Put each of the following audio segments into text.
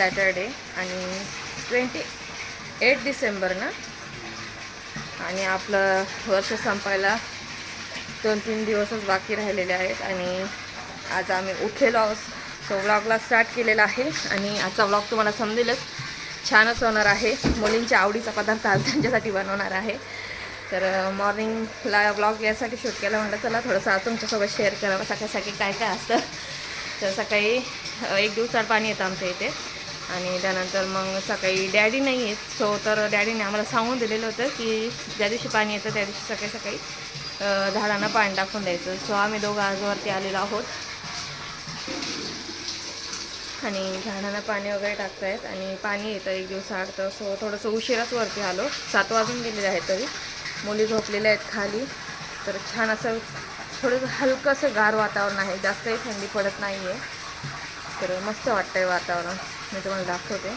Saturday आणि twenty eight December ना आणि आपलं वर्ष संपायला दोन तीन दिवसच बाकी राहिलेले आहेत. आणि आज आम्ही उठलेलो आहोत. सो व्लॉगला स्टार्ट केलेला आहे. आणि आजचा व्लॉग तुम्हाला समजेलच. छानच होणार आहे. मुलींच्या आवडीचा पदार्थ आज त्यांच्यासाठी बनवणार आहे. तर मॉर्निंगला ब्लॉग यासाठी शूट केला म्हटलं चला थोडंसं आज तुमच्यासोबत शेअर करावं. सकाळी सकाळी काय काय असतं? तर सकाळी एक दिवसात पाणी येतं आमच्या इथे. आणि त्यानंतर मग सकाळी डॅडी नाही आहेत. सो तर डॅडीने आम्हाला सांगून दिलेलं होतं की ज्या दिवशी पाणी येतं त्या दिवशी सकाळी सकाळी झाडांना पाणी टाकून द्यायचं. सो आम्ही दोघं आजवरती आलेलो आहोत. आणि झाडांना पाणी वगैरे टाकतायत आणि पाणी येतं एक दिवसाआड तर सो थोडंसं उशिराच वरती आलो. सात वाजून गेलेले आहेत तरी. मुली झोपलेल्या आहेत खाली. तर छान असं थोडंसं हलकंसं गार वातावरण आहे. जास्तही थंडी पडत नाही आहे तर मस्त वाटतं आहे वातावरण. मी तुम्हाला दाखवते.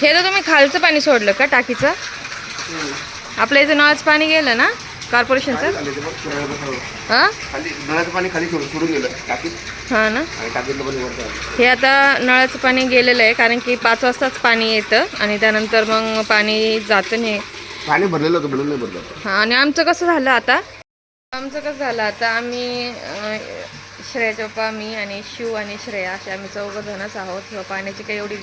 हे तर तुम्ही खालचं पाणी सोडलं का टाकीचं? आपल्या इथं नळाचं पाणी गेलं ना कॉर्पोरेशनचं. हां? हां ना. हे आता नळाचं पाणी गेलेलं आहे कारण की पाच वाजताच पाणी येतं आणि त्यानंतर मग पाणी जातं नाही. पाणी भरलेलं होतं भरलं. हां आणि आमचं कसं झालं आता? आमचं कसं झालं आता आम्ही श्रेया श्रेयाचे पप्पा मी आणि शिव आणि श्रेया असे आम्ही चौघं जणच आहोत. किंवा पाण्याची काही एवढी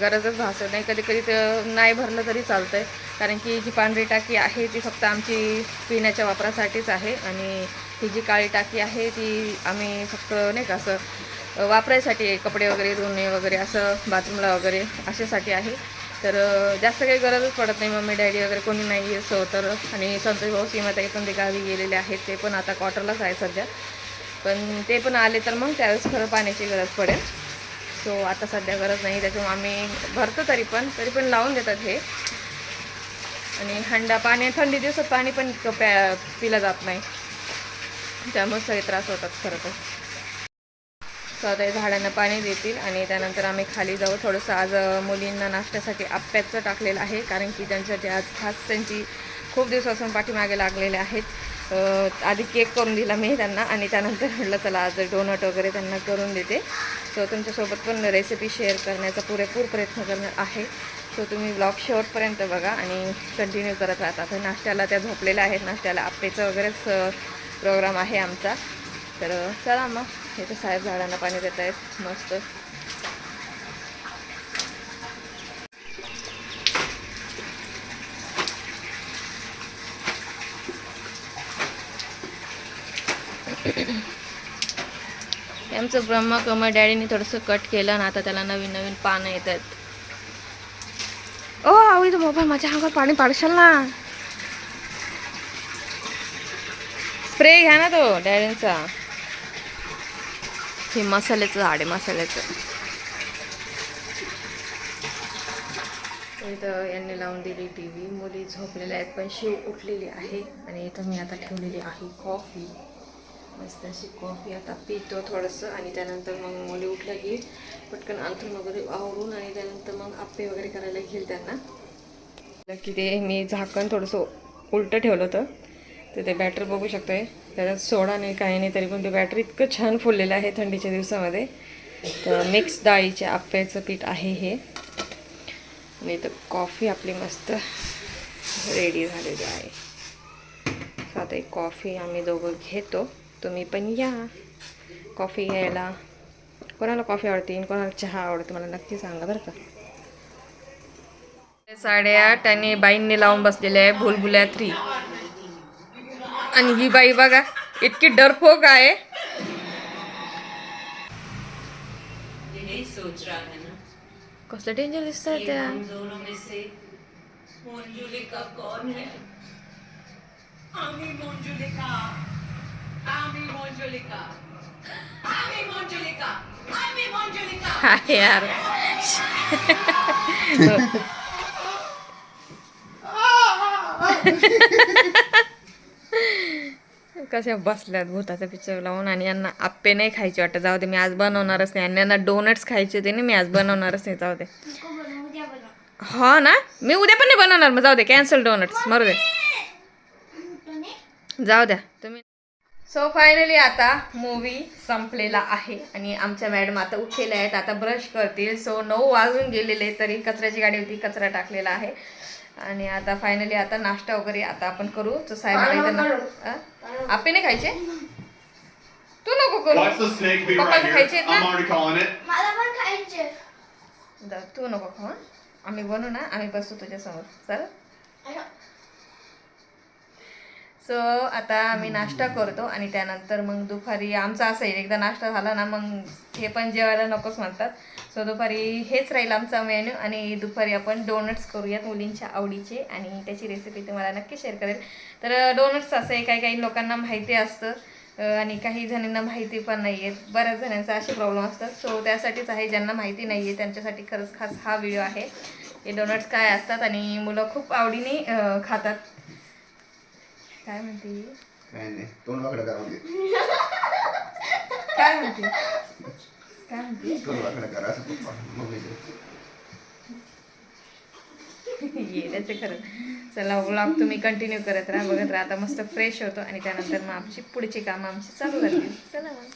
गरजच भासत नाही. कधी कधी तर नाही भरलं तरी चालतं आहे कारण की जी पांढरी टाकी आहे ती फक्त आमची पिण्याच्या वापरासाठीच आहे. आणि ही जी काळी टाकी आहे ती आम्ही फक्त नाही का असं वापरायसाठी आहे. कपडे वगैरे धुणे वगैरे असं बाथरूमला वगैरे अशासाठी आहे. तर जास्त काही गरजच पडत नाही. मम्मी डॅडी वगैरे कोणी नाही आहे सो तर आणि संतोष भाऊ सीमाताई पण ते गावी गेलेले आहेत. ते पण आता क्वार्टरलाच आहे सध्या. पण ते पण आले तर मग त्यावेळेस खरं पाण्याची गरज पडेल. सो आता सध्या गरज नाही. त्याच्यामुळे आम्ही भरतो तरी पण तरी पण लावून देतात हे. आणि हंडा पाणी थंडी दिवसात पाणी पण इतकं प्या पिलं जात नाही. त्यामुळे सगळे त्रास होतात खरं तर. सो आता झाडांना पाणी देतील आणि त्यानंतर आम्ही खाली जाऊ. थोडंसं आज मुलींना नाश्त्यासाठी आप्याचं टाकलेलं आहे कारण की त्यांच्यासाठी आज खास त्यांची खूप दिवसापासून पाठीमागे लागलेले आहेत. आधी केक करून दिला मी त्यांना आणि त्यानंतर म्हटलं चला आज डोनट वगैरे त्यांना करून देते. सो तुमच्यासोबत पण रेसिपी शेअर करण्याचा पुरेपूर प्रयत्न करणार आहे. सो तुम्ही ब्लॉग शेवटपर्यंत बघा आणि कंटिन्यू करत राहता तर नाश्त्याला त्या झोपलेल्या आहेत. नाश्त्याला आप्पेचं वगैरेच प्रोग्राम आहे आमचा. तर चला मग हे तर साहेब झाडांना पाणी देत आहेत मस्त. हे आमचं ब्रह्मकमळ डॅडीने थोडंसं कट केलं ना आता त्याला नवीन नवीन पानं येत आहेत. ओ आवडी तो मोबाईल माझ्या अंगावर पाणी पाडशाल ना. स्प्रे घ्या ना तो डॅडींचा. हे मसाल्याचं झाड आहे मसाल्याचं. इथं यांनी लावून दिली टी व्ही मुली झोपलेल्या आहेत पण शिव उठलेली आहे. आणि इथं मी आता ठेवलेली आहे कॉफी. मस्त अशी कॉफी आता पितो थोडंसं. आणि त्यानंतर मग मुली उठल्या की पटकन अंथरून वगैरे आवरून आणि त्यानंतर मग आप्पे वगैरे करायला घेईल त्यांना. की ते मी झाकण थोडंसं उलटं ठेवलं होतं. तर ते बॅटर बघू शकतोय. त्याच्यात सोडा नाही काही नाही तरी पण ते बॅटर इतकं छान फुललेलं आहे थंडीच्या दिवसामध्ये. तर मिक्स डाळीचे आप्याचं पीठ आहे हे. आणि तर कॉफी आपली मस्त रेडी झालेली आहे. तर आता एक कॉफी आम्ही दोघं घेतो. तुम्ही पण या. कॉफी घ्यायला. कोणाला कॉफी आवडते? आणि कोणाला चहा आवडते? मला नक्की सांगा बरं का. साडेआठ आणि बाईंनी लावून बसलेले आहे भुलबुल्या थ्री ही बाई बघा इतकी डरफोक आहे. कसलं यार. कशा बसल्यात भूताचा पिक्चर लावून आणि यांना आप्पे नाही खायचे वाटत. जाऊ दे मी आज बनवणारच नाही. आणि यांना डोनट्स खायचे होते ना मी आज बनवणारच नाही. जाऊ दे. हा ना? मी उद्या पण नाही बनवणार. मग जाऊ दे कॅन्सल डोनट्स मरू दे. जाऊ द्या. तुम्ही सो फायनली आता मूवी संपलेला आहे. आणि आमच्या मॅडम आता उठलेल्या आहेत. आता ब्रश करतील. सो नऊ वाजून गेलेले तरी कचऱ्याची गाडी होती. कचरा टाकलेला आहे. आणि आता फायनली आता नाश्ता वगैरे आता आपण करू. तो साहेब आपे नाही खायचे? तू नको करू. Right खायचे ना? तू नको खाऊ? आम्ही बनवू ना. आम्ही बसतो तुझ्यासमोर. चल. सो आता आम्ही नाश्ता करतो आणि त्यानंतर मग दुपारी आमचा असं आहे एकदा नाश्ता झाला ना मग हे पण जेवायला नकोच म्हणतात. सो दुपारी हेच राहील आमचा मेन्यू आणि दुपारी आपण डोनट्स करूयात मुलींच्या आवडीचे आणि त्याची रेसिपी तुम्हाला नक्की शेअर करेल. तर डोनट्स असं आहे काही काही लोकांना माहिती असतं आणि काही जणांना माहिती पण नाही आहेत बऱ्याच जणांचा असे प्रॉब्लेम असतात. सो त्यासाठीच आहे ज्यांना माहिती नाही आहे त्यांच्यासाठी खरंच खास हा व्हिडिओ आहे. हे डोनट्स काय असतात आणि मुलं खूप आवडीने खातात. काय म्हणते? काय नाही तोंड वाकडं करा म्हणजे. काय म्हणते? काय म्हणते? तोंड वाकडं करा असं पप्पा मम्मीचं. येण्याचं खरं. चला व्लॉग तुम्ही कंटिन्यू करत राहा बघत राहा. आता मस्त फ्रेश होतो आणि त्यानंतर मग आमची पुढची कामं आमची चालू राहतील चला मग.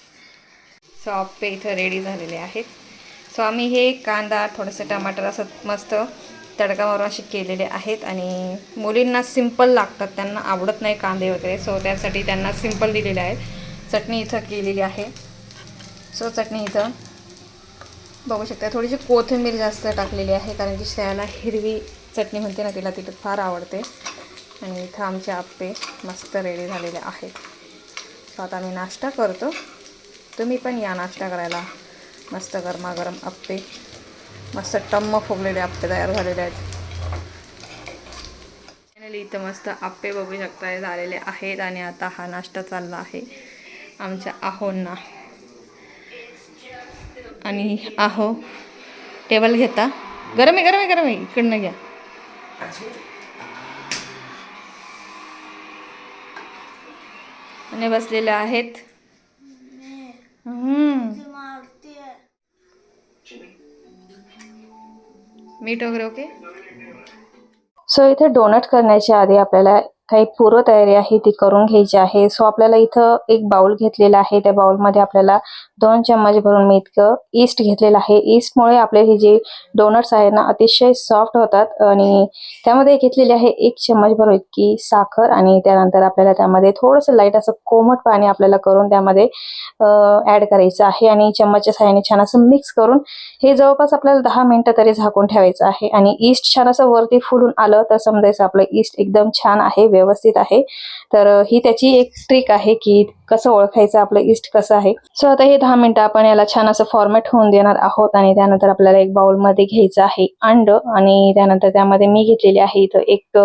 सो आप्पे इथं रेडी झालेले आहेत. सो आम्ही हे कांदा थोडंसं टमाटर असं मस्त तडका मारून असे केलेले आहेत आणि मुलींना सिंपल लागतात त्यांना आवडत नाही कांदे वगैरे. सो त्यासाठी त्यांना सिंपल दिलेले आहेत. चटणी इथं केलेली आहे. सो चटणी इथं बघू शकता थोडीशी कोथिंबीर जास्त टाकलेली आहे कारण की श्रेयाला हिरवी चटणी म्हणते ना तिला तिथं फार आवडते. आणि इथं आमचे आप्पे मस्त रेडी झालेले आहेत. सो आता मी नाश्ता करतो. तुम्ही पण या नाश्ता करायला. मस्त गरमागरम आप्पे. मस्त टम्म फुगलेले आप्पे तयार झालेले आहेत. फायनली इथं मस्त आप्पे बघू शकता झालेले आहेत आणि आता हा नाश्ता चालला आहे. आमच्या आहोंना. आणि आहो टेबल घेता. गरम आहे गरम आहे गरम. आहे इकडनं घ्या. आणि बसलेले आहेत. मीठ वगैरे ओके सो इथे डोनट करण्याच्या आधी आपल्याला काही पूर्वतयारी आहे ती करून घ्यायची आहे. सो आपल्याला इथं एक बाउल घेतलेला आहे. त्या बाउलमध्ये आपल्याला दोन चम्मच भरून मी इतकं ईस्ट घेतलेलं आहे. ईस्टमुळे आपले हे जे डोनट्स आहे ना अतिशय सॉफ्ट होतात आणि त्यामध्ये घेतलेली आहे एक चम्मच भरून इतकी साखर आणि त्यानंतर आपल्याला त्यामध्ये थोडंसं लाइट असं कोमट पाणी आपल्याला करून त्यामध्ये ऍड करायचं आहे आणि चम्मचच्या साह्याने छान असं मिक्स करून हे जवळपास आपल्याला दहा मिनटं तरी झाकून ठेवायचं आहे. आणि ईस्ट छान असं वरती फुलून आलं तर समजायचं आपलं ईस्ट एकदम छान आहे व्यवस्थित आहे. तर ही त्याची एक ट्रिक आहे की कसं ओळखायचं आपलं ईस्ट कसं आहे. सो आता हे दहा मिनिटं आपण याला छान असं फॉर्मेट होऊन देणार आहोत आणि त्यानंतर आपल्याला एक बाउलमध्ये घ्यायचं आहे अंड आणि त्यानंतर त्यामध्ये मी घेतलेली आहे इथं एक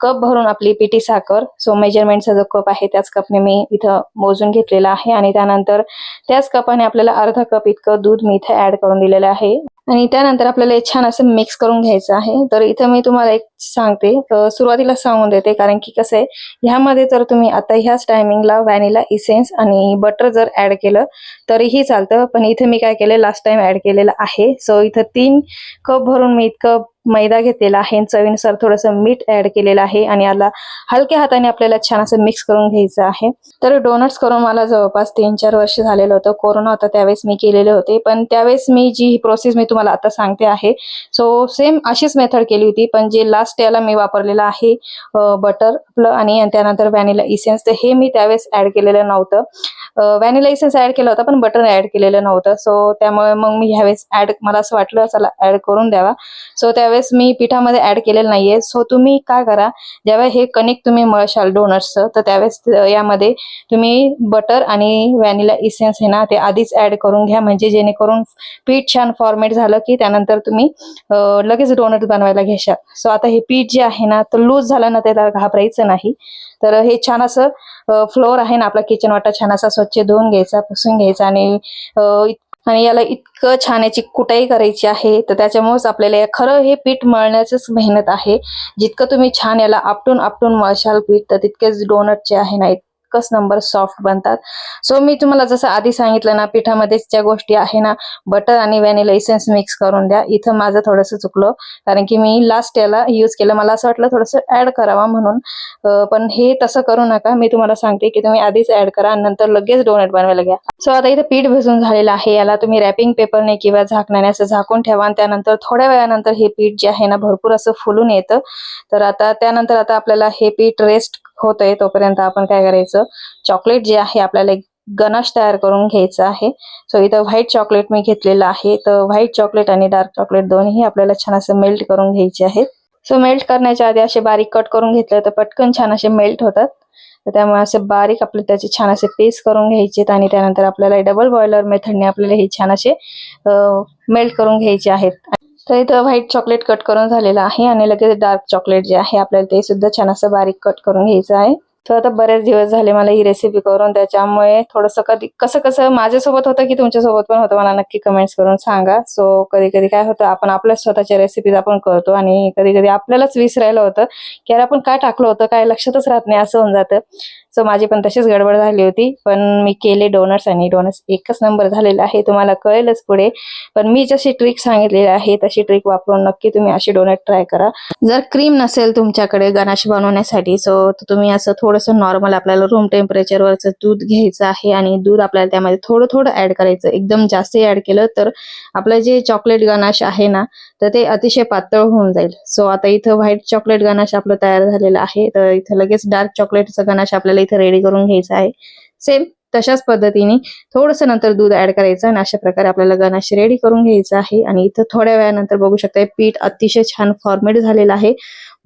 कप भरून आपली पिटी साखर. सो मेजरमेंटचा जो कप आहे त्याच कपने मी इथं मोजून घेतलेला आहे आणि त्यानंतर त्याच कपाने आपल्याला अर्धा कप इतकं दूध मी इथं ऍड करून दिलेलं आहे. आणि त्यानंतर आपल्याला छान असं मिक्स करून घ्यायचं आहे. तर इथं मी तुम्हाला एक सांगते सुरुवातीला सांगून देते कारण की कसं आहे ह्यामध्ये तर तुम्ही आता ह्याच टायमिंगला व्हॅनिला इसेन्स आणि बटर जर ऍड केलं तरीही चालतं. पण इथे मी काय केलं लास्ट टाइम ऍड केलेलं आहे. सो इथं तीन कप भरून मी इतकं मैदा घेतलेला आहे. चवीनुसार थोडंसं मीठ ऍड केलेलं आहे आणि याला हलक्या हाताने आपल्याला छान असं मिक्स करून घ्यायचं आहे. तर डोनट्स करून मला जवळपास तीन चार वर्ष झालेलं होतं. कोरोना होता त्यावेळेस मी केलेले होते. पण त्यावेळेस मी जी प्रोसेस मी तुम्हाला आता सांगते आहे सो सेम अशीच मेथड केली होती. पण जे लास्ट याला मी वापरलेलं आहे बटर आपलं आणि त्यानंतर व्हॅनिला इसेन्स तर हे मी त्यावेळेस ऍड केलेलं नव्हतं. व्हॅनिला इसेन्स ऍड केलं होतं पण बटर ऍड केलेलं नव्हतं. सो त्यामुळे मग मी ह्यावेळेस ऍड मला असं वाटलं चला ऍड करून द्यावा. सो त्यावेळेस मी पिठामध्ये ऍड केलेलं नाहीये. सो तुम्ही काय करा ज्यावेळेस हे कणिक तुम्ही मळशाल डोनट्सचं तर त्यावेळेस यामध्ये तुम्ही बटर आणि व्हॅनिला इसेन्स हे ना ते आधीच ऍड करून घ्या. म्हणजे जेणेकरून पीठ छान फॉर्मेट झालं की त्यानंतर तुम्ही लगेच डोनट बनवायला घेशाल. सो आता हे पीठ जे आहे ना तर लूज झालं ना त्याला घाबरायचं नाही. तर हे छान असं फ्लोअर आहे ना आपला किचन वाटा छान असा स्वच्छ धुवून घ्यायचा पुसून घ्यायचा आणि आणि याला इतकं छान याची कुटाई करायची आहे. तर त्याच्यामुळेच आपल्याला खरं हे पीठ मळण्याचंच मेहनत आहे. जितकं तुम्ही छान याला आपटून आपटून मळशाल पीठ तर तितकेच डोनट जे आहे ना एकच नंबर सॉफ्ट बनतात. सो मी तुम्हाला जसं आधी सांगितलं ना पिठामध्येच ज्या गोष्टी आहे ना बटर आणि व्हॅनिला इसेन्स मिक्स करून द्या. इथं माझं थोडंसं चुकलं कारण की मी लास्ट याला यूज केलं. मला असं वाटलं थोडंसं ऍड करावा म्हणून. पण हे तसं करू नका. मी तुम्हाला सांगते की तुम्ही आधीच ऍड करा नंतर लगेच डोनट बनवायला घ्या. सो आता इथे पीठ भिजून झालेलं आहे. याला तुम्ही रॅपिंग पेपरने किंवा झाकणाने असं झाकून ठेवा आणि त्यानंतर थोड्या वेळानंतर हे पीठ जे आहे ना भरपूर असं फुलून येतं. तर आता त्यानंतर आता आपल्याला हे पीठ रेस्ट होतंय तोपर्यंत आपण काय करायचं? चॉकलेट जे आहे आपल्याला एक गनाश तयार करून घ्यायचं आहे. सो इथं व्हाईट चॉकलेट मी घेतलेलं आहे. तर व्हाईट चॉकलेट आणि डार्क चॉकलेट दोन्ही आपल्याला छान असं मेल्ट करून घ्यायचे आहेत. सो मेल्ट करण्याच्या आधी असे बारीक कट करून घेतले तर पटकन छान असे मेल्ट होतात. तर त्यामुळे असे बारीक आपले त्याचे छान असे पीस करून घ्यायचे आणि त्यानंतर आपल्याला डबल बॉयलर मेथडने आपल्याला हे छान असे मेल्ट करून घ्यायचे आहेत. तर इथं व्हाईट चॉकलेट कट करून झालेलं आहे आणि लगेच डार्क चॉकलेट जे आहे आपल्याला ते सुद्धा छान असं बारीक कट करून घ्यायचं आहे. तर आता बरेच दिवस झाले मला ही रेसिपी करून त्याच्यामुळे थोडंसं कधी कसं कसं माझ्यासोबत होतं की तुमच्यासोबत पण होतं मला नक्की कमेंट्स करून सांगा. सो कधी कधी काय होतं आपण आपल्या स्वतःच्या रेसिपीज आपण करतो आणि कधी कधी आपल्यालाच विसरायला होतं की अरे आपण काय टाकलं होतं काय लक्षातच राहत नाही असं होऊन जातं. सो माझी पण तशीच गडबड झाली होती. पण मी केले डोनट्स आणि डोनट्स एकच नंबर झालेला आहे. तुम्हाला कळेलच पुढे. पण मी जशी ट्रिक सांगितलेली आहे तशी ट्रिक वापरून नक्की तुम्ही अशी डोनट ट्राय करा. जर क्रीम नसेल तुमच्याकडे गणाश बनवण्यासाठी सो तुम्ही असं थोडंसं नॉर्मल आपल्याला रूम टेम्परेचरवरचं दूध घ्यायचं आहे आणि दूध आपल्याला त्यामध्ये थोडं थोडं ऍड करायचं. एकदम जास्त ऍड केलं तर आपलं जे चॉकलेट गणाश आहे ना तर ते अतिशय पातळ होऊन जाईल. सो आता इथं व्हाईट चॉकलेट गनाश आपलं तयार झालेलं आहे. तर इथं लगेच डार्क चॉकलेटचं गनाश आपल्याला इथं रेडी करून घ्यायचं आहे. सेम तशाच पद्धतीने थोडंसं नंतर दूध ऍड करायचं आणि अशा प्रकारे आपल्याला गणाश रेडी करून घ्यायचं आहे. आणि इथं थोड्या वेळानंतर बघू शकता पीठ अतिशय छान फॉर्मेट झालेलं आहे.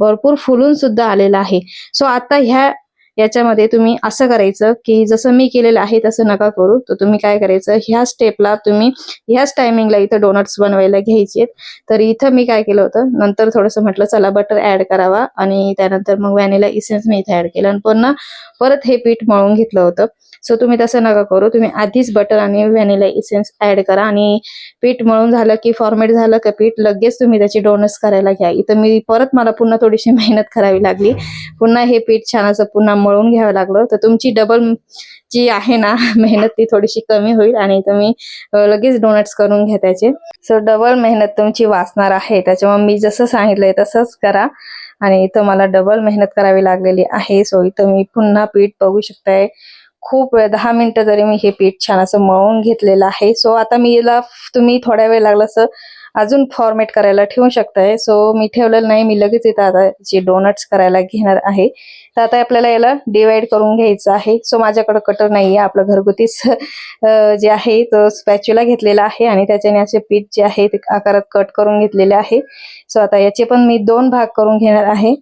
भरपूर फुलून सुद्धा आलेलं आहे. सो आता ह्या याच्यामध्ये तुम्ही असं करायचं की जसं मी केलेलं आहे तसं नका करू. तर तुम्ही काय करायचं ह्या स्टेपला तुम्ही ह्याच टायमिंगला इथं डोनट्स बनवायला घ्यायचे तर इथं मी काय केलं होतं नंतर थोडंसं म्हटलं चला बटर ऍड करावा. आणि त्यानंतर मग व्हॅनिला इसेन्स मी इथे ऍड केलं. आणि पुन्हा परत हे पीठ मळून घेतलं होतं. सो तुम्ही तसं नका करू. तुम्ही आधीच बटर आणि व्हॅनिला इसेन्स ऍड करा आणि पीठ मळून झालं की फॉर्मेट झालं का पीठ लगेच तुम्ही त्याचे डोनट्स करायला घ्या. इथं मी परत मला पुन्हा थोडीशी मेहनत करावी लागली. पुन्हा हे पीठ छान असं पुन्हा मळून घ्यावं लागलं. तर तुमची डबल जी आहे ना मेहनत ती थोडीशी कमी होईल आणि तुम्ही लगेच डोनट्स करून घ्या त्याचे. सो डबल मेहनत तुमची वाचणार आहे. त्याच्यामुळे मी जसं सांगितलंय तसंच करा आणि इथं मला डबल मेहनत करावी लागलेली आहे. सो इथं मी पुन्हा पीठ बघू शकताय. खूप वेळ दहा मिनिटं जरी मी हे पीठ छान असं मळून घेतलेलं आहे. सो आता मी याला तुम्ही थोड्या वेळ लागला असं अजून फॉर्मेट करायला ठेवू शकताय. सो मी ठेवलेलं नाही. मी लगेच इथं आता जे डोनट्स करायला घेणार आहे. तर आता आपल्याला याला डिवाइड करून घ्यायचं आहे. सो माझ्याकडे कटर नाहीये. आपलं घरगुतीच जे आहे तो स्पॅच्युला घेतलेला आहे आणि त्याच्याने असे पीठ जे आहे ते आकारात कट करून घेतलेले आहे. सो आता याचे पण मी दोन भाग करून घेणार आहे.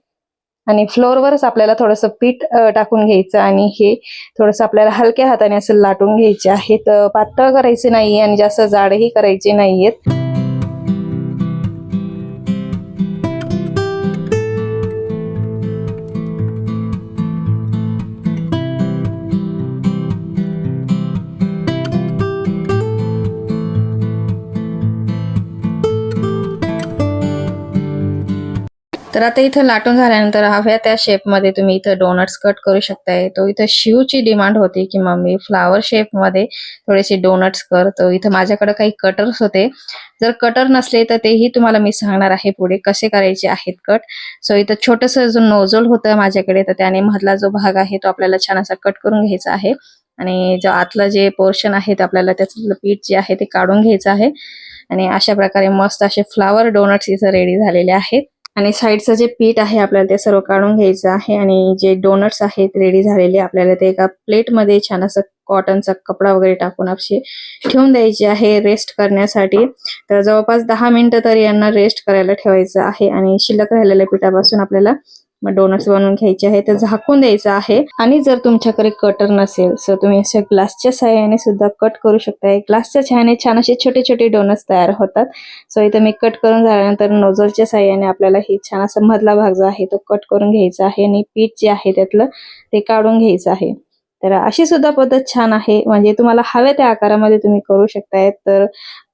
आणि फ्लोअरवरच आपल्याला थोडंसं पीठ टाकून घ्यायचं आणि हे थोडंसं आपल्याला हलक्या हाताने असं लाटून घ्यायचे आहे. तर पातळ करायचे नाहीये आणि जास्त जाडही करायचे नाहीयेत. तर आता इथं लाटून झाल्यानंतर हव्या त्या शेपमध्ये तुम्ही इथं डोनट्स कट करू शकताय. तो इथं शिवची डिमांड होती की मम्मी फ्लावर शेपमध्ये थोडेसे डोनट्स कर. तो इथं माझ्याकडे काही कटर्स होते. जर कटर नसले तर तेही तुम्हाला मी सांगणार आहे पुढे कसे करायचे आहेत कट सो इथं छोटंसं जो नोजोल होतं माझ्याकडे. तर त्याने मधला जो भाग आहे तो आपल्याला छान असा कट करून घ्यायचा आहे. आणि जो आतलं जे पोर्शन आहे ते आपल्याला त्याचं पीठ जे आहे ते काढून घ्यायचं आहे. आणि अशा प्रकारे मस्त असे फ्लावर डोनट्स इथं रेडी झालेले आहेत. आणि साईडचं जे पीठ आहे आपल्याला ते सर्व काढून घ्यायचं आहे आणि जे डोनट्स आहेत रेडी झालेले आपल्याला ते एका प्लेटमध्ये छान असं कॉटनचा कपडा वगैरे टाकून असे ठेवून द्यायचे आहे रेस्ट करण्यासाठी. तर जवळपास दहा मिनिटं तरी यांना रेस्ट करायला ठेवायचं आहे आणि शिल्लक राहिलेल्या पिठापासून आपल्याला मग डोनट्स बनवून घ्यायचे आहे तर झाकून द्यायचं आहे. आणि जर तुमच्याकडे कटर नसेल तर तुम्ही अशा ग्लासच्या सहाय्याने सुद्धा कट करू शकता. ग्लासच्या सहाय्याने छान असे छोटे छोटे डोनट्स तयार होतात. सो इथं मी कट करून झाल्यानंतर नोझलच्या सहाय्याने आपल्याला हे छान असा मधला भाग जो आहे तो कट करून घ्यायचा आहे. आणि पीठ जे आहे त्यातलं ते काढून घ्यायचं आहे. तर अशी सुद्धा पद्धत छान आहे. म्हणजे तुम्हाला हव्या त्या आकारामध्ये तुम्ही करू शकताय तर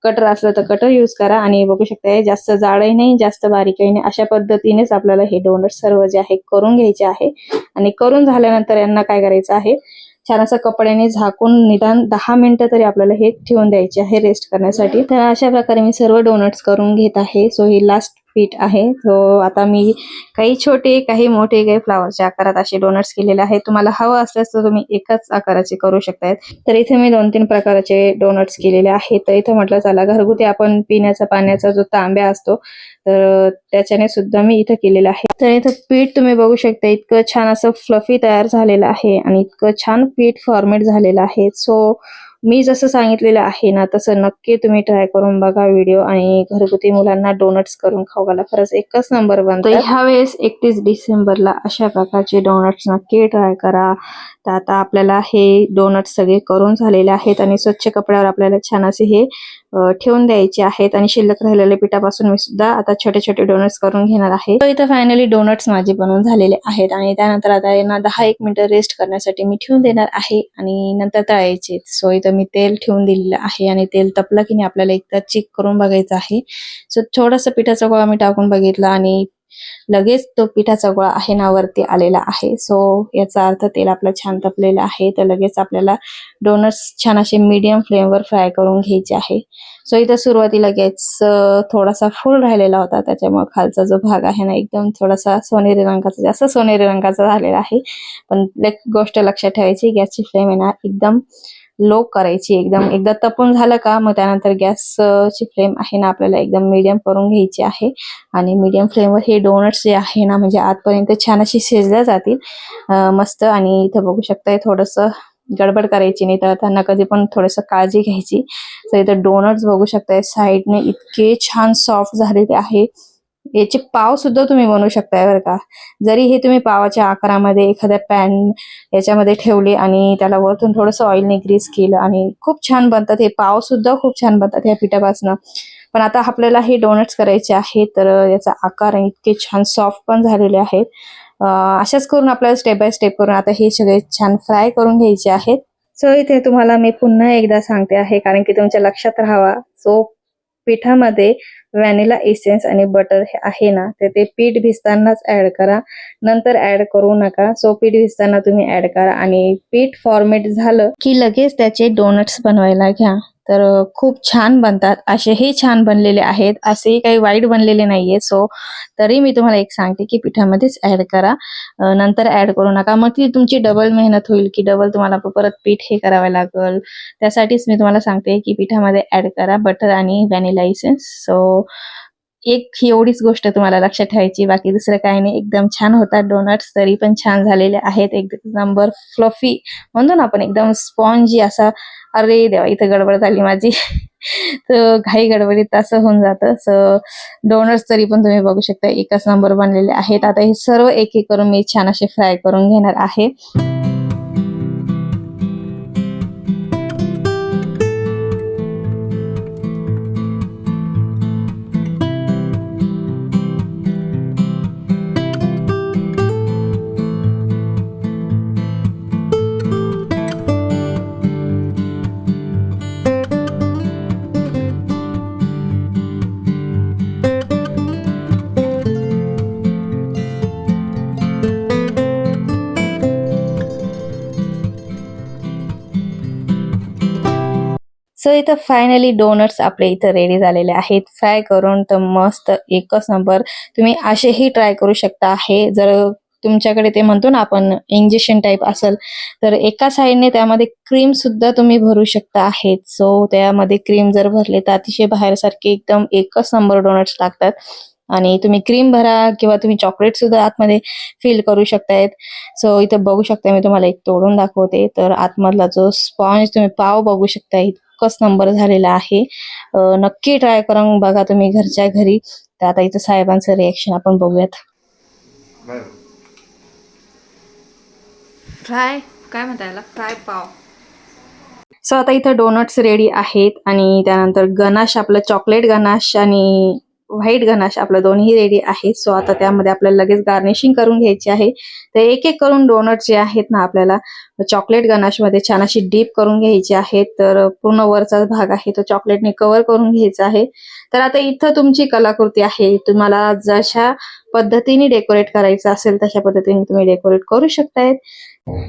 कटर असलं तर कटर यूज करा आणि बघू शकताय जास्त जाडही नाही जास्त बारीकही नाही. अशा पद्धतीनेच आपल्याला हे डोनट सर्व जे आहे करून घ्यायचे आहे. आणि करून झाल्यानंतर यांना काय करायचं आहे छान असं कपड्याने झाकून निदान दहा मिनिटं तरी आपल्याला हे ठेवून द्यायचे आहे रेस्ट करण्यासाठी. तर अशा प्रकारे मी सर्व डोनट्स करून घेत आहे. सो ही लास्ट पीठ आहे. तो आता मी काही छोटे काही मोठे काही फ्लावरच्या आकारात असे डोनट्स केलेले आहेत. तुम्हाला हवं असल्यास तर तुम्ही एकाच आकाराचे करू शकताय तर इथे मी दोन तीन प्रकारचे डोनट्स केलेले आहेत. तर इथे म्हटलं चला घरगुती आपण पिण्याचा पाण्याचा जो तांब्या असतो तर त्याच्याने सुद्धा मी इथं केलेलं आहे. तर इथं पीठ तुम्ही बघू शकता इतकं छान असं फ्लफी तयार झालेलं आहे आणि इतकं छान पीठ फॉर्मेट झालेलं आहे. सो मी जसं सांगितलेलं आहे ना तसं नक्की तुम्ही ट्राय करून बघा व्हिडिओ आणि घरगुती मुलांना डोनट्स करून खाऊ घाला. खरंच एकच नंबर बनतो ह्या वेळेस एकतीस डिसेंबरला अशा प्रकारचे डोनट्स नक्की ट्राय करा. तर आता आपल्याला हे डोनट्स सगळे करून झालेले आहेत आणि स्वच्छ कपड्यावर आपल्याला छान असे हे ठेवून द्यायचे आहेत आणि शिल्लक राहिलेल्या पिठापासून मी सुद्धा आता छोटे छोटे डोनट्स करून घेणार आहे. तर इथं फायनली डोनट्स माझे बनवून झालेले आहेत आणि त्यानंतर आता यांना दहा एक मिनिटं रेस्ट करण्यासाठी मी ठेवून देणार आहे आणि नंतर तळायचे. सो इथं मी तेल ठेवून दिलेलं आहे आणि तेल तपलं की नाही आपल्याला एकदा चेक करून बघायचं आहे. सो थोडासा पिठाचा गोळा मी टाकून बघितला आणि लगेच तो पिठाचा गोळा आहे ना वरती आलेला आहे. सो याचा अर्थ तेल आपलं छान तपलेलं आहे. तर लगेच आपल्याला डोनट्स छान असे मीडियम फ्लेमवर फ्राय करून घ्यायचे आहे. सो इथं सुरुवातीला गॅस थोडासा फुल राहिलेला होता. त्याच्यामुळे खालचा जो भाग आहे ना एकदम थोडासा सोनेरी रंगाचा जास्त सोनेरी रंगाचा झालेला आहे. पण एक गोष्ट लक्षात ठेवायची गॅसची फ्लेम आहे ना एकदम लो करायची. एकदम एकदा तपून झालं का मग त्यानंतर गॅस ची फ्लेम आहे ना आपल्याला एकदम मीडियम करून घ्यायची आहे. आणि मीडियम फ्लेमवर हे डोनट्स जे आहे ना म्हणजे आतपर्यंत छान अशी शिजल्या जातील. मस्त. आणि इथं बघू शकताय थोडंसं गडबड करायची नाही तर त्यांना कधी पण थोडंसं काळजी घ्यायची. तर इथं डोनट्स बघू शकताय साईडने इतके छान सॉफ्ट झालेले आहे. याचे पाव सुद्धा तुम्ही बनवू शकताय बरं का. जरी हे तुम्ही पावाच्या आकारामध्ये एखाद्या पॅन याच्यामध्ये ठेवले आणि त्याला वरतून थोडंसं ऑइलने ग्रीस केलं आणि खूप छान बनतात. हे पाव सुद्धा खूप छान बनतात ह्या पिठापासून. पण आता आपल्याला हे डोनट्स करायचे आहेत तर याचा आकार इतके छान सॉफ्ट पण झालेले आहेत. अशाच करून आपल्याला स्टेप बाय स्टेप करून आता हे सगळे छान फ्राय करून घ्यायचे आहेत. सो इथे तुम्हाला मी पुन्हा एकदा सांगते आहे कारण की तुमच्या लक्षात राहावा. सो पिठामध्ये व्हॅनिला एसेन्स आणि बटर आहे ना तर ते पीठ भिजतानाच ऍड करा. नंतर ऍड करू नका. सो पीठ भिजताना तुम्ही ऍड करा. आणि पीठ फॉर्मेट झालं की लगेच त्याचे डोनट्स बनवायला घ्या. तर खूप छान बनतात. असेही छान बनलेले आहेत. असेही काही वाईट बनलेले नाहीये. सो तरी मी तुम्हाला एक सांगते की पिठामध्येच ऍड करा. नंतर ऍड करू नका. मग ती तुमची डबल मेहनत होईल की डबल तुम्हाला परत पीठ हे करावं लागेल. त्यासाठीच मी तुम्हाला सांगते की पिठामध्ये ऍड करा बटर आणि व्हॅनिला इसेन्स सो एक ही एवढीच गोष्ट तुम्हाला लक्षात ठेवायची बाकी दुसरं काही नाही. एकदम छान होतात डोनट्स तरी पण छान झालेले आहेत. एक नंबर फ्लफी म्हणतो ना आपण एकदम स्पॉन्जी असा अरे देवा इथं गडबड झाली माझी. तर घाई गडबडीत असं होऊन जातं. सो डोनट्स तरी पण तुम्ही बघू शकता एकच नंबर बनलेले आहेत. आता हे सर्व एक एक करून मी छान असे फ्राय करून घेणार आहे. इथं फायनली डोनट्स आपले इथं रेडी झालेले आहेत. फ्राय करून तर मस्त एकच नंबर तुम्ही असेही ट्राय करू शकता. आहे जर तुमच्याकडे ते म्हणतो ना आपण इंजेक्शन टाईप असेल तर एका साईडने त्यामध्ये क्रीम सुद्धा तुम्ही भरू शकता आहेत. सो त्यामध्ये क्रीम जर भरले तर अतिशय बाहेरसारखे एकदम एकच नंबर डोनट्स लागतात. आणि तुम्ही क्रीम भरा किंवा तुम्ही चॉकलेट सुद्धा आतमध्ये फील करू शकतायत. सो इथं बघू शकता मी तुम्हाला एक तोडून दाखवते. तर आतमधला जो स्पॉन्ज तुम्ही पाव बघू शकता इतकंच नंबर झालेला आहे. नक्की ट्राय करून बघा तुम्ही घरच्या घरी. तर आता इथं साहेबांचं रिएक्शन आपण बघूयात. फ्राय काय म्हणता फ्राय पाव. सो आता इथं डोनट्स रेडी आहेत आणि त्यानंतर गनाश आपलं चॉकलेट गनाश आणि व्हाईट गणाश आपलं दोन्ही रेडी आहे. सो आता त्यामध्ये आपल्याला लगेच गार्निशिंग करून घ्यायची आहे. तर एक एक करून डोनट जे आहेत ना आपल्याला चॉकलेट गणाशमध्ये छान अशी डीप करून घ्यायची आहे. तर पूर्ण वरचा भाग आहे तो चॉकलेटने कव्हर करून घ्यायचा आहे. तर आता इथं तुमची कलाकृती आहे. तुम्हाला जशा पद्धतीने डेकोरेट करायचं असेल तशा पद्धतीने तुम्ही डेकोरेट करू शकताय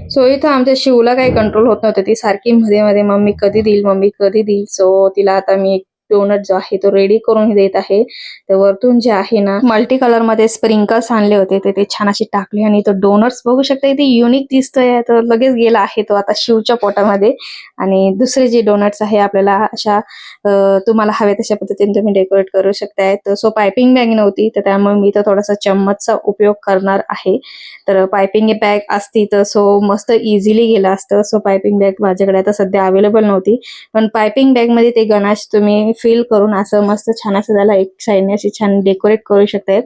सो इथं आमच्या शिवला काही कंट्रोल होत नव्हतं. ती सारखी मध्ये मध्ये मम्मी कधी देईल मम्मी कधी देईल. सो तिला आता मी एक डोनट जो आहे तो रेडी करून देत आहे. तर वरतून जे आहे ना मल्टी कलरमध्ये स्प्रिंकल्स आणले होते ते ते छान असे टाकले आणि तो डोनट्स बघू शकता इथे युनिक दिसतोय. तर लगेच गेला आहे तो आता शिवच्या पोटामध्ये. आणि दुसरे जे डोनट्स आहे आपल्याला अशा तुम्हाला हवे तशा पद्धतीने तुम्ही डेकोरेट करू शकताय. तर सो पायपिंग बॅग नव्हती तर त्यामुळे मी तर थोडासा चम्मचचा उपयोग करणार आहे. तर पायपिंग बॅग असती तर सो मस्त इझिली गेलं असतं. सो पायपिंग बॅग माझ्याकडे आता सध्या अवेलेबल नव्हती. पण पायपिंग बॅगमध्ये ते गणाश तुम्ही फिल करून असं मस्त छान असं त्याला एक साईडने अशी छान डेकोरेट करू शकतायत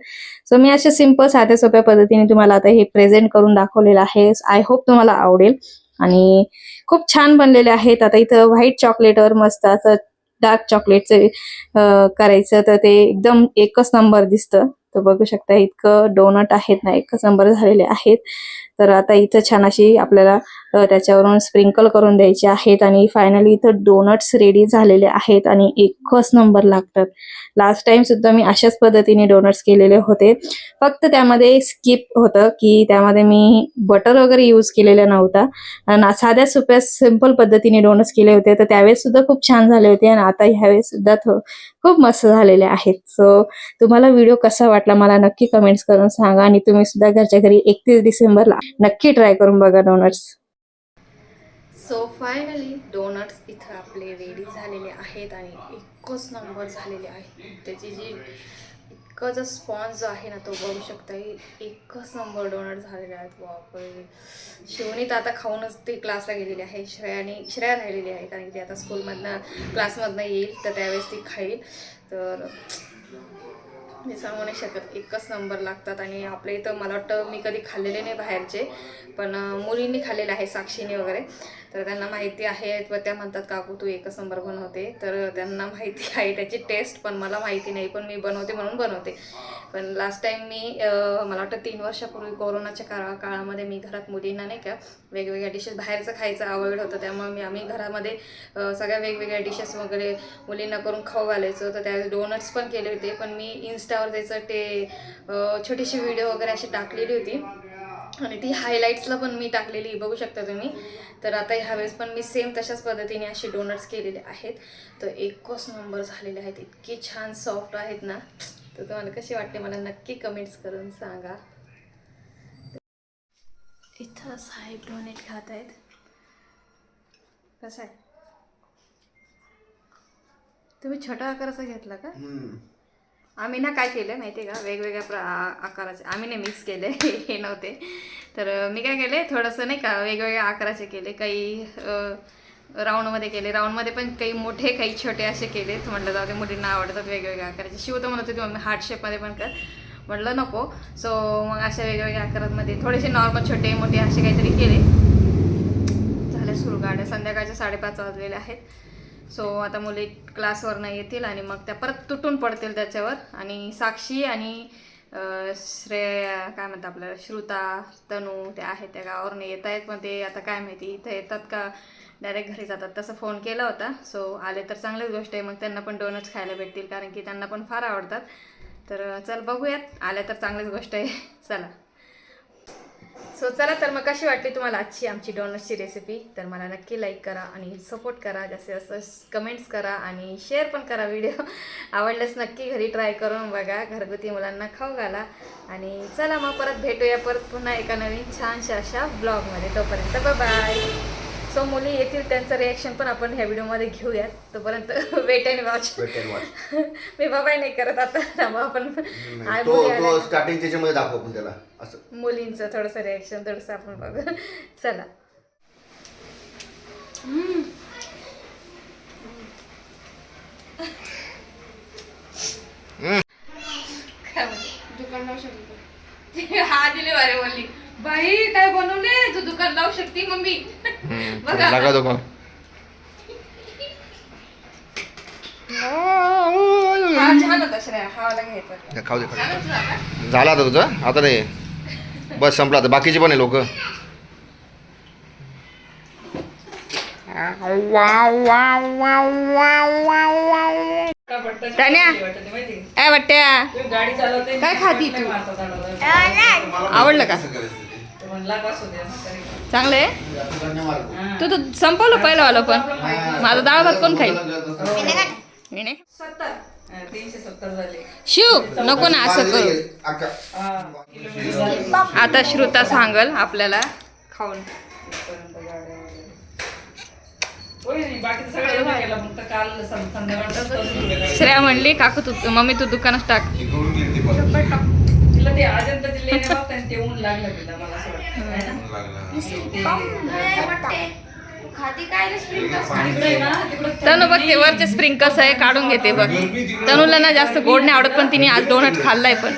सो मी अशा सिंपल साध्या सोप्या पद्धतीने तुम्हाला आता हे प्रेझेंट करून दाखवलेलं आहे. आय होप तुम्हाला आवडेल. आणि खूप छान बनलेले आहेत. आता इथं व्हाईट चॉकलेटवर मस्त असं डार्क चॉकलेटचं करायचं. तर ते एकदम एकच नंबर दिसतं. तर बघू शकता इतकं डोनट आहेत ना एकच नंबर झालेले आहेत. तर आता इथं छान अशी आपल्याला त्याच्यावरून स्प्रिंकल करून द्यायचे आहेत आणि फायनली इथं डोनट्स रेडी झालेले आहेत आणि एकच नंबर लागतात. लास्ट टाइम सुद्धा मी अशाच पद्धतीने डोनट्स केलेले होते. फक्त त्यामध्ये स्किप होतं की त्यामध्ये मी बटर वगैरे यूज केलेला नव्हता. आणि साध्या सोप्या सिंपल पद्धतीने डोनट्स केले होते. तर त्यावेळेस सुद्धा खूप छान झाले होते आणि आता ह्यावेळेस सुद्धा खूप मस्त झालेले आहेत. सो तुम्हाला व्हिडिओ कसा वाटला मला नक्की कमेंट्स करून सांगा आणि तुम्ही सुद्धा घरच्या घरी एकतीस डिसेंबरला नक्की ट्राय करून बघा डोनट्स सो फायनली डोनट्स इथं आपले रेडी झालेले आहेत आणि एकच नंबर झालेले आहे. त्याची जी इतकं जो स्पॉन्ज जो आहे ना तो बघू शकता एकच नंबर डोनट झालेले आहेत. बापरे. शिवनी तर आता खाऊनच ती क्लासला गेलेली आहे. श्रेयाने श्रेया राहिलेली आहे कारण की ती आता स्कूलमधनं क्लासमधनं येईल तर त्यावेळेस ती खाईल. तर मी सांगू नाही शकत. एकच नंबर लागतात आणि आपल्या इथं मला वाटतं मी कधी खाल्लेले नाही बाहेरचे पण मुलींनी खाल्लेले आहे साक्षीने वगैरे. तर त्यांना माहिती आहे व त्या म्हणतात काकू तू एकच नंबर बनवते. तर त्यांना माहिती आहे त्याची टेस्ट पण मला माहिती नाही पण मी बनवते म्हणून बनवते. पण लास्ट टाईम मी मला वाटतं तीन वर्षापूर्वी कोरोनाच्या काळा काळामध्ये मी घरात मुलींना नाही का वेगवेगळ्या डिशेस बाहेरचं खायचं आवड होतं. त्यामुळे मी आम्ही घरामध्ये सगळ्या वेगवेगळ्या डिशेस वगैरे मुलींना करून खाऊ घालायचो. तर त्यावेळेस डोनट्स पण केले होते. पण मी इन्स्टावर त्याचं ते छोटीशी व्हिडिओ वगैरे अशी टाकलेली होती. आणि ती हायलाईट्सला पण मी टाकलेली बघू शकता तुम्ही. तर आता ह्यावेळेस पण मी सेम तशाच पद्धतीने असे डोनट्स केलेले आहेत. तर एकच नंबर झालेले आहेत इतके छान सॉफ्ट आहेत ना. तर तुम्हाला कसे वाटते मला नक्की कमेंट्स करून सांगा. इथं साहेब डोनेट खात आहेत. कसं आहे? तुम्ही छोटा आकाराचा घेतला का? आम्ही ना काय केलं माहिती आहे का? वेगवेगळ्या प्र आकाराचे आम्ही नाही मिक्स केले हे नव्हते. तर मी काय केले थोडंसं नाही का वेगवेगळ्या आकाराचे केले. काही राऊंडमध्ये केले. राऊंडमध्ये पण काही मोठे काही छोटे असे केले. म्हटलं जाऊ ते मुलींना आवडतात वेगवेगळ्या आकाराचे. शिव तर म्हणत होती मम्मी हार्ट शेपमध्ये पण कर. म्हटलं नको. सो मग अशा वेगवेगळ्या आकारांमध्ये थोडेसे नॉर्मल छोटे मोठे असे काहीतरी केले. झाल्या सुरू गाड्या संध्याकाळच्या साडेपाच वाजलेले आहेत. सो आता मुली क्लासवरनं येतील आणि मग त्या परत तुटून पडतील त्याच्यावर. आणि साक्षी आणि श्रेय श्रेया काय म्हणतात आपलं श्रुता तनू त्या आहेत त्या गावावरनं येत आहेत. पण ते आता काय माहिती इथं येतात का? डायरेक्ट घरी जातात. तसं फोन केला होता. सो आले तर चांगलीच गोष्ट आहे. मग त्यांना पण डोनट्स खायला भेटतील. कारण की त्यांना पण फार आवडतात. तर चल बघूयात. आल्या तर चांगलीच गोष्ट आहे. चला. सो चला तर मग कशी वाटली तुम्हाला आजची आमची डोनट्सची रेसिपी तर मला नक्की लाईक करा आणि सपोर्ट करा. जास्तीत जास्त कमेंट्स करा आणि शेअर पण करा व्हिडिओ आवडल्यास नक्की घरी ट्राय करून बघा. घरगुती मुलांना खाऊ घाला. आणि चला मग परत भेटूया परत पुन्हा एका नवीन छानशा अशा ब्लॉगमध्ये तोपर्यंत बाय सो मुली येतील त्यांचं रिॲक्शन पण आपण ह्या व्हिडिओमध्ये घेऊयात. तोपर्यंत wait and watch Wait and watch. Me bye bye नाही करत आता. थांबा आपण नाही, आय तो मुली तो आल्या. स्टार्टिंग त्याच्यामध्ये दाखव आपण त्याला. असं. मुलींचं थोडंसं रिॲक्शन थोडंसं आपण बघू. चला. काय म्हणते? हा दिले बारे बोलली. बाई काय बनवले तू दुकान लावू शकते मम्मी. बघा. लगा दो मग हा छान होता श्रेया. हा वाला घ्यायचा खाऊ दे खाऊ छान होता का? झालं आता तुझं? आता नाही. बस संपलं आता. बाकीचे पण आहे लोक. तान्या काय वाटत्या? गाडी चालवते काय खाती तू? आवडलं का? चांगलं आहे? तू तर संपवलं पहिलं वाला पण माझा डाळ भात कोण खाईल? झाले. शिव नको ना असं करू. आता श्रुता सांगल आपल्याला खाऊन. बाकी सगळं केलं फक्त काल संध्याकाळ श्रेया म्हणली काकू तू मम्मी तू दुकानात टाक. तिला ते अजंता ते ऊन लागलं तिला मला तनु बघ ते वरचे स्प्रिंग कसं आहे काढून घेते बघ. तनुला ना जास्त गोड नाही आवडत पण तिने आज डोनट खाल्लाय पण.